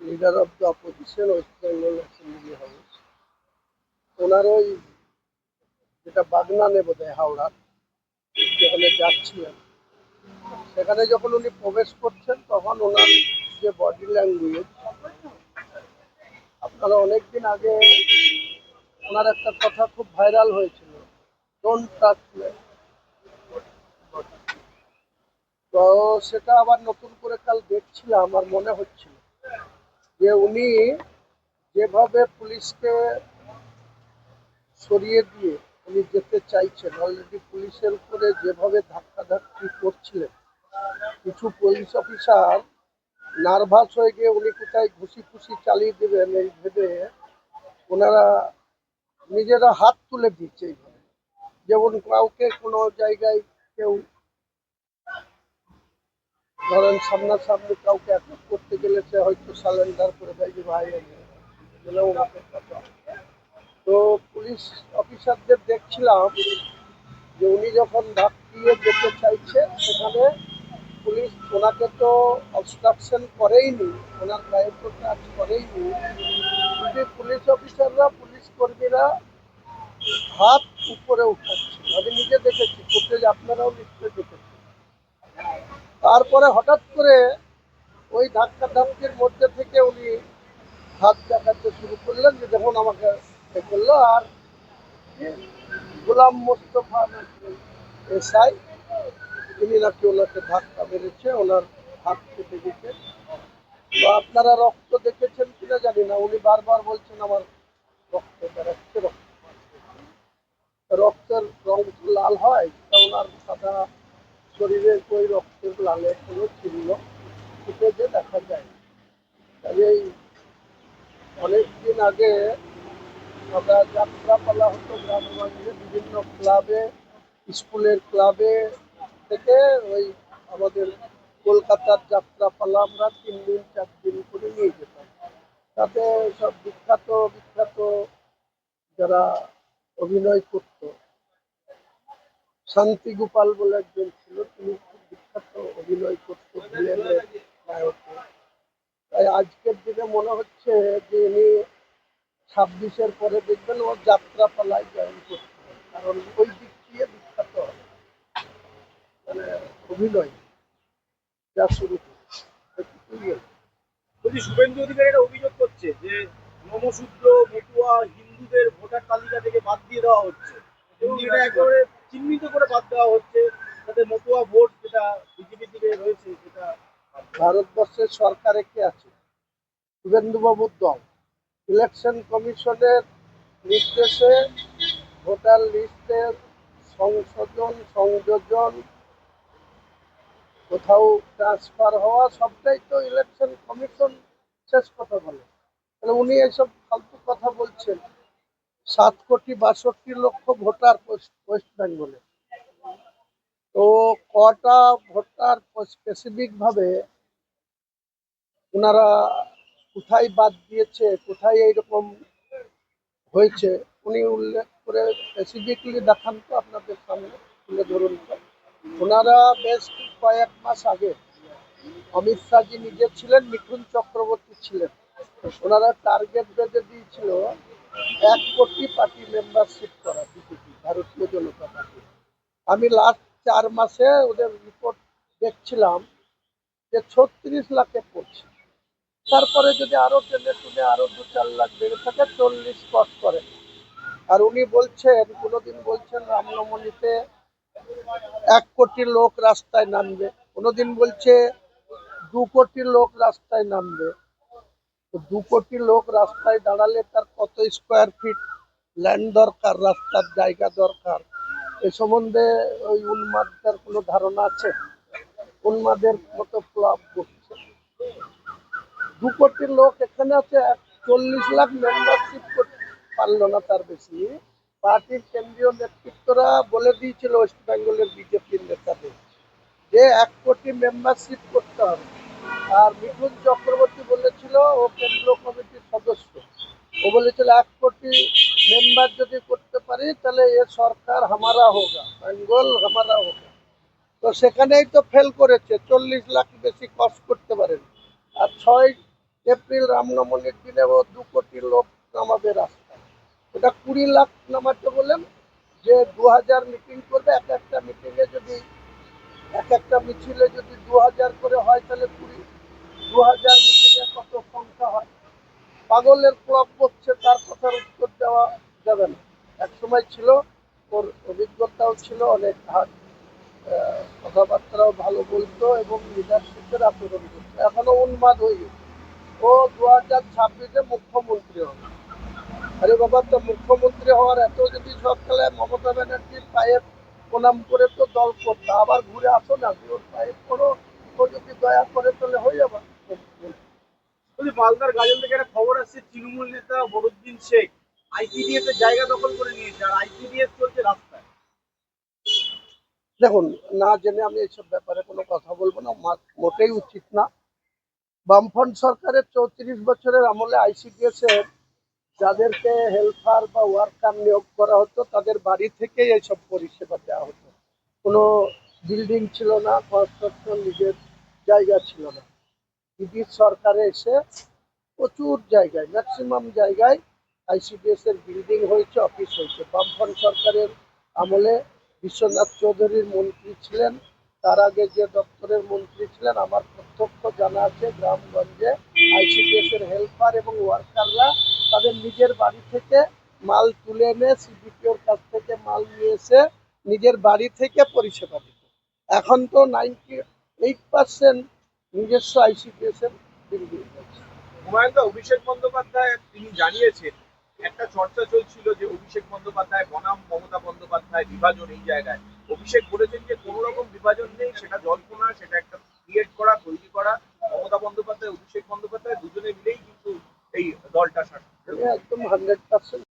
Leader of the West Bengal house ওনার ওই যেটা বাগনানে বোধ হয় হাওড়া, যেখানে সেখানে যখন উনি প্রবেশ করছেন, তখন ওনার যে বডি ল্যাঙ্গুয়েজ আপনারা অনেকদিন আগে ওনার একটা কথা খুব ভাইরাল হয়েছিল ডোন্ট টাচ তো সেটা আবার নতুন করে কাল দেখছিলাম, আমার মনে হচ্ছিল যে উনি যেভাবে পুলিশকে সরিয়ে দিয়ে উনি যেতে চাইছেন অলরেডি পুলিশের উপরে যেভাবে ধাক্কাধাক্কি করছিলেন, কিছু পুলিশ অফিসার নার্ভাস হয়ে গিয়ে উনি কোথায় ঘুষি খুশি চালিয়ে দেবেন এই ভেবে ওনারা নিজেরা হাত তুলে দিচ্ছে এইভাবে যেমন কাউকে কোনো জায়গায় কেউ ধরেন সামনাসামনি কাউকে অ্যাটাক করতে গেলে সে হয়তো সালেন্ডার করে দেয় যে, ভাই তো পুলিশ অফিসারদের দেখছিলাম যে উনি যখন ধাপ দিয়ে যেতে চাইছে, সেখানে পুলিশ ওনাকে তো অবস্ট্রাকশন করেইনি, ওনার গায়ে তো টাচ করেইনি। পুলিশ অফিসাররা, পুলিশ কর্মীরা হাত উপরে উঠাচ্ছে। আমি নিজে দেখেছি ফুটেজ আপনারাও নিশ্চয়ই দেখেছেন। তারপরে হঠাৎ করে ওই ধাক্কা ধাক্কির মধ্যে থেকে উনি হাত দেখাতে শুরু করলেন যে, দেখুন, আমাকে করল। আর গোলাম মোস্তফা এসআই তিনি নাকি ওনাকে ধাক্কা মেরেছে, ওনার হাত কেটে গেছে। তো আপনারা রক্ত দেখেছেন কিনা জানি না, উনি বারবার বলছেন, আমার রক্ত বেরোচ্ছে, রক্ত রক্তের রং লাল হয়, তা ওনার সাদা শরীরে ওই রক্তের লালে কোনো চিহ্ন ফুটেজে দেখা যায়। কাজেই অনেকদিন আগে আমরা যাত্রাপালা হতো গ্রামগঞ্জে, বিভিন্ন ক্লাবে, স্কুলের ক্লাবে থেকে ওই আমাদের কলকাতার যাত্রাপালা আমরা তিন দিন, চার দিন করে নিয়ে যেতাম। তাতে সব বিখ্যাত বিখ্যাত যারা অভিনয় করত। শান্তি গোপাল বলে একজন ছিল, তিনি খুব বিখ্যাত অভিনয় করত তাই আজকের দিনে মনে হচ্ছে যে ইনি ছাব্বিশের পরে দেখবেন ও যাত্রাপালায় জয়েন করতে কারণ ওই দিক দিয়ে বিখ্যাত মানে অভিনয় যা শুরু করেছে। শুভেন্দু অধিকারী একটা অভিযোগ করছে যে নমশূদ্র হিন্দুদের ভোটার তালিকা থেকে বাদ দিয়ে দেওয়া হচ্ছে। এটা একেবারে চিহ্নিত করে বাদ দেওয়া হচ্ছে, যাতে মতুয়া ভোট যেটা বিজেপি থেকে রয়েছে সেটা ভারতবর্ষের সরকারে কে আছে শুভেন্দুবাবুর দল। ইলেকশন কমিশনের নির্দেশে ভোটার লিস্টের সংশোধন, সংযোজন, কোথাও ট্রান্সফার হওয়া, সবটাই তো ইলেকশন কমিশন শেষ কথা বলে। তাহলে উনি ফালতু কথা বলছেন। সাত কোটি বাষট্টি লক্ষ ভোটার ওয়েস্ট বেঙ্গলে। তো কটা ভোটার স্পেসিফিক ভাবে ওনারা কোথায় বাদ দিয়েছে, কোথায় এইরকম হয়েছে, উনি উল্লেখ করে স্পেসিফিকলি দেখান তো আপনাদের সামনে, তুলে ধরুন ওনারা বেশ কয়েক মাস আগে অমিত শাহজি নিজে ছিলেন, মিঠুন চক্রবর্তী ছিলেন। ওনারা টার্গেট বেঁধে দিয়েছিল এক কোটি পার্টি মেম্বারশিপ করা বিজেপি, ভারতীয় জনতা পার্টি। আমি লাস্ট চার মাসে ওদের রিপোর্ট দেখছিলাম যে ছত্রিশ লাখে পড়ছে। তারপরে যদি আরও টেনে টুনে আরও দু চার লাখ বেড়ে থাকে, চল্লিশ ক্রস করে। আর উনি বলছেন, কোনোদিন বলছেন রামনবমীতে এক কোটি লোক রাস্তায় নামবে। কোনোদিন বলছে দু কোটি লোক রাস্তায় নামবে। দু কোটি লোক রাস্তায় দাঁড়ালে তার কত স্কোয়ার ফিট ল্যান্ড দরকার, রাস্তার জায়গা দরকার? এ সম্বন্ধে ওই উন্মাদদের কোনো ধারণা আছে? উন্মাদের মতো ক্লাব করছে। দু কোটি লোক এখানে আছে চল্লিশ লাখ মেম্বারশিপ করতে পারল না তার বেশি। পার্টির কেন্দ্রীয় নেতৃত্বরা বলে দিয়েছিল ওয়েস্ট বেঙ্গলের বিজেপির নেতাদের যে এক কোটি মেম্বারশিপ করতে হবে। আর মিঠুন চক্রবর্তী বলেছিল, ও কেন্দ্র কমিটির সদস্য। ও বলেছিল, এক কোটি মেম্বার যদি করতে পারি, তাহলে এ সরকার হামারা হোগা, বেঙ্গল হামারা হোগা। তো সেখানেই তো ফেল করেছে, চল্লিশ লাখ বেশি কষ্ট করতে পারেন। আর ছয় এপ্রিল রামনবমীর দিনে ও দু কোটি লোক নামাবে রাস্তায় ওটা কুড়ি লাখ নামাতে বলেন যে দু হাজার মিটিং করবে, এক একটা মিটিংয়ে যদি এক একটা মিছিলে যদি দু হাজার করে হয় তাহলে কুড়ি দু হাজার মিটিংয়ে কত সংখ্যা হয়? পাগলের ক্লাব করছে তার কথার উত্তর দেওয়া যাবে না। এক সময় ছিল, ওর অভিজ্ঞতাও ছিল, অনেক হাত কথাবার্তাও ভালো বলতো এবং লিডারশিপের আচরণ করতো। এখনও উন্মাদ হয়ে গেছে। ও দু হাজার ছাব্বিশে মুখ্যমন্ত্রী হবে। আরে বাবা, তো মুখ্যমন্ত্রী হওয়ার এত যদি খেলে মমতা ব্যানার্জির পায়ে প্রণাম করে তো দল করতে আবার ঘুরে আসো না ওর পায়ে করো ও যদি দয়া করে তাহলে হয়ে যাবে। মালদার গাজন থেকে একটা খবর আসছে তৃণমূল নেতা বরুদ্দিন শেখ আইপিডিএস এর জায়গা দখল করে নিয়েছে আর আইপিডিএস চলছে রাস্তায়। দেখুন না জেনে আমি এইসব ব্যাপারে কোনো কথা বলব না মোটেই উচিত না। বামফ্রন্ট সরকারের চৌত্রিশ বছরের আমলে আইসিডিএস এর যাদেরকে হেল্পার বা ওয়ার্কার নিয়োগ করা হতো, তাদের বাড়ি থেকেই এইসব পরিষেবা দেওয়া হতো। কোনো বিল্ডিং ছিল না কনস্ট্রাকশন নিজের জায়গা ছিল না। ব্রিটিশ সরকারে এসে প্রচুর জায়গায় ম্যাক্সিমাম জায়গায় আইসিডিএস এর বিল্ডিং হয়েছে অফিস হয়েছে। বামফ্রন্ট সরকারের আমলে বিশ্বনাথ চৌধুরীর মন্ত্রী ছিলেন, তার আগে যে দপ্তরের মন্ত্রী ছিলেন, আমার প্রত্যক্ষ জানা আছে, গ্রামগঞ্জে আইসিডিএস এর হেল্পার এবং ওয়ার্কাররা তাদের নিজের বাড়ি থেকে মাল তুলে এনে সিডিপিওর কাছ থেকে মাল নিয়ে এসে নিজের বাড়ি থেকে পরিষেবা দিত। এখন তো নাইনটি এইট পার্সেন্ট নিজস্ব আইসিডিএস এর বিল্ডিং হুমায়ুন অভিষেক বন্দ্যোপাধ্যায়, তিনি জানিয়েছেন, একটা চর্চা চলছিল যে অভিষেক বন্দ্যোপাধ্যায়, বনাম মমতা বন্দ্যোপাধ্যায় বিভাজন এই জায়গায়। অভিষেক বলেছেন যে কোনো রকম বিভাজন নেই, সেটা জল্পনা সেটা একটা ক্রিয়েট করা তৈরি করা মমতা বন্দ্যোপাধ্যায় অভিষেক বন্দ্যোপাধ্যায় দুজনে মিলেই কিন্তু এই দলটা শাসন আমি একদম হান্ড্রেড পার্সেন্ট